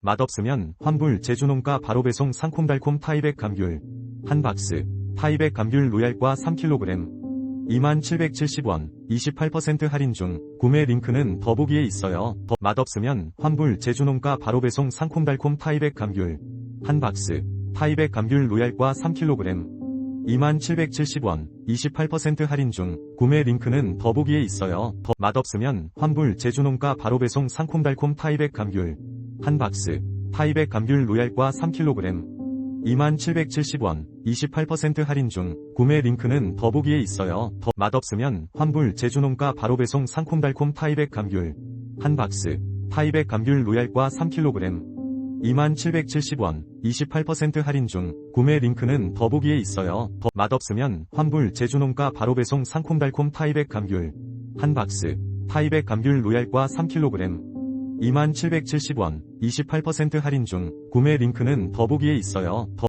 맛없으면 환불 제주농가 바로 배송 상콤달콤 타이백 감귤 한 박스 타이백 감귤 로얄과 3kg 2770원 28% 할인 중 구매 링크는 더보기에 있어요. 더 맛없으면 환불 제주농가 바로 배송 상콤달콤 타이백 감귤 한 박스 타이백 감귤 로얄과 3kg 2770원 28% 할인 중 구매 링크는 더보기에 있어요. 더 맛없으면 환불 제주농가 바로 배송 상콤달콤 타이백 감귤 한 박스 타이백 감귤 로얄과 3kg 2770원 28% 할인 중 구매 링크는 더보기에 있어요. 더 맛없으면 환불 제주농가 바로 배송 상콤달콤 타이백 감귤. 한 박스 타이백 감귤 로얄과 3kg 2770원 28% 할인 중 구매 링크는 더보기에 있어요. 더 맛없으면 환불 제주농가 바로 배송 상콤달콤 타이백 감귤. 한 박스 타이백 감귤 로얄과 3kg 2770원 28% 할인 중 구매 링크는 더보기에 있어요. 더